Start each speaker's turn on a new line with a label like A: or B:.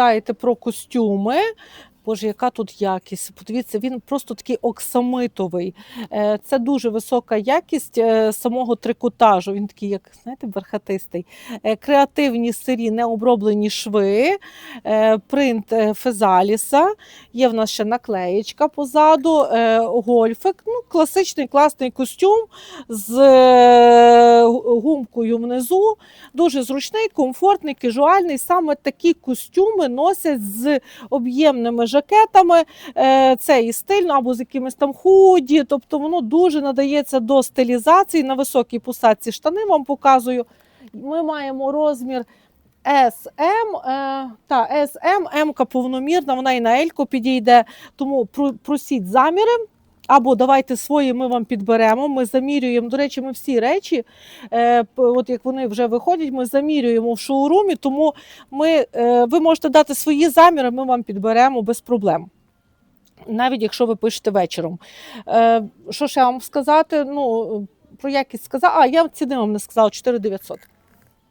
A: питаєте про костюми. Боже, яка тут якість? Подивіться, він просто такий оксамитовий. Е, Це дуже висока якість е, самого трикотажу. Він такий, як знаєте, бархатистий. Е, Креативні сирі необроблені шви, принт фезаліса. Є в нас ще наклеєчка позаду, гольфик. Ну, класичний класний костюм з е, внизу. Дуже зручний, комфортний, кежуальний. Саме такі костюми носять з об'ємними жакетами. Е, Це і стильно, або з якимись там худі. Тобто воно дуже надається до стилізації на високій посадці штани. Вам показую. Ми маємо розмір. SM, е, та SM, М повномірна, вона і на Ельку підійде. Тому про- просіть заміри. Або давайте свої ми вам підберемо. Ми замірюємо. До речі, ми всі речі, е, от як вони вже виходять, ми замірюємо в шоурумі. Тому ми, е, ви можете дати свої заміри, ми вам підберемо без проблем. Навіть якщо ви пишете вечором. Е, що ще вам сказати? Ну, про якість сказала. А, я ціни вам не сказала 4900.